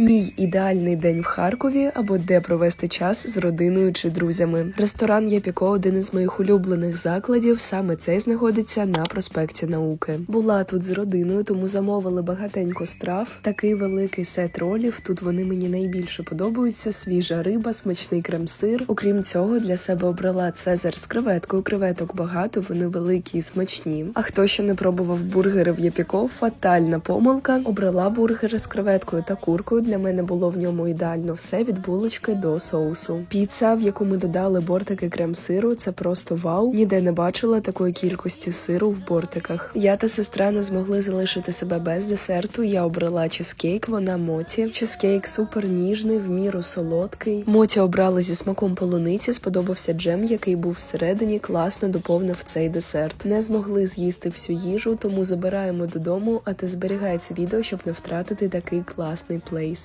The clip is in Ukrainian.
Мій ідеальний день в Харкові або де провести час з родиною чи друзями. Ресторан Япіко один із моїх улюблених закладів. Саме цей знаходиться на проспекті науки. Була тут з родиною, тому замовили багатенько страв. Такий великий сет ролів. Тут вони мені найбільше подобаються. Свіжа риба, смачний крем-сир. Окрім цього, для себе обрала цезар з креветкою. Креветок багато, вони великі і смачні. А хто ще не пробував бургери в Япіко, фатальна помилка. Обрала бургери з креветкою та куркою. Для мене було в ньому ідеально все від булочки до соусу. Піца, в яку ми додали бортики крем-сиру, це просто вау. Ніде не бачила такої кількості сиру в бортиках. Я та сестра не змогли залишити себе без десерту. Я обрала чизкейк, вона моті. Чизкейк супер ніжний, в міру солодкий. Моті обрали зі смаком полуниці. Сподобався джем, який був всередині, класно доповнив цей десерт. Не змогли з'їсти всю їжу, тому забираємо додому. А ти зберігай це відео, щоб не втратити такий класний плейс.